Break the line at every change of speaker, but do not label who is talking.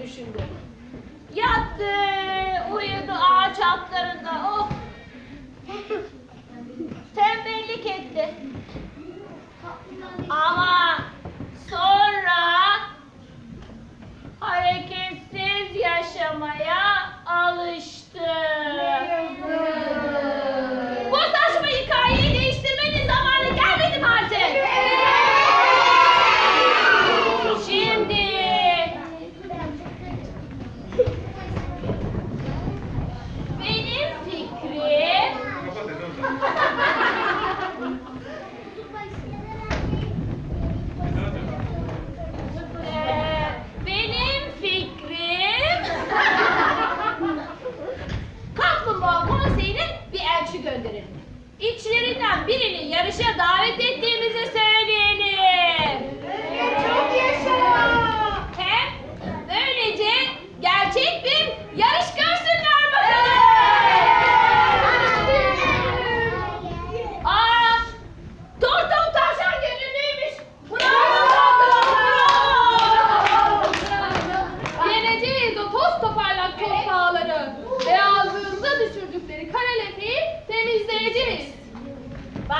beni şimdi. Yattı, uyudu ağaç altlarında. Oh! Tembellik etti. Aa, gönderelim. İçlerinden birini yarışa davet ettiğimizi söyleyelim. Evet, çok yaşa. Hem böylece gerçek bir yarış görsünler bakalım. Aa, Tortum tavşan gönüllüymüş. Bravo Tortum.
Yeneceğiz o toz toparlak toz dağları.